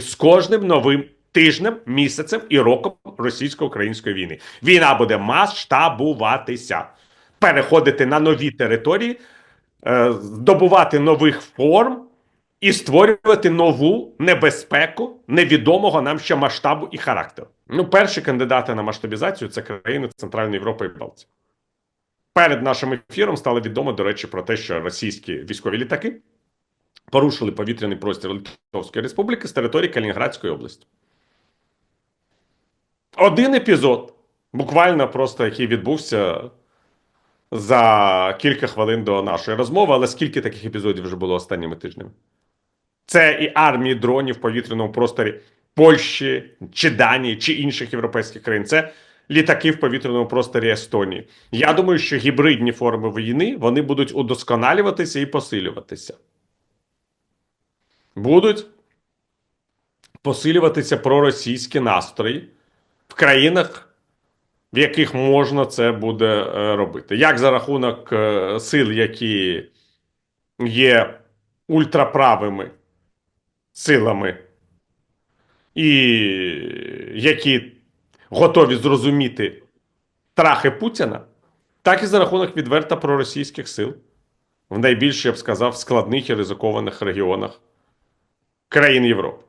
з кожним новим тижнем, місяцем і роком російсько-української війни. Війна буде масштабуватися, переходити на нові території, е, здобувати нових форм і створювати нову небезпеку невідомого нам ще масштабу і характеру. Ну, перші кандидати на масштабізацію це країни Центральної Європи і Балтії. Перед нашим ефіром стало відомо, до речі, про те, що російські військові літаки порушили повітряний простір Литовської Республіки з території Калінінградської області. Один епізод, буквально просто який відбувся за кілька хвилин до нашої розмови, але скільки таких епізодів вже було останніми тижнями? Це і армії дронів в повітряному просторі Польщі чи Данії чи інших європейських країн. Це літаки в повітряному просторі Естонії. Я думаю, що гібридні форми війни вони будуть удосконалюватися і посилюватися. Будуть посилюватися проросійські настрої в країнах, в яких можна це буде е, робити. Як за рахунок е, сил, які є ультраправими силами, і які готові зрозуміти трахи Путіна, так і за рахунок відверто проросійських сил в найбільш, я б сказав, складних і ризикованих регіонах країн Європи.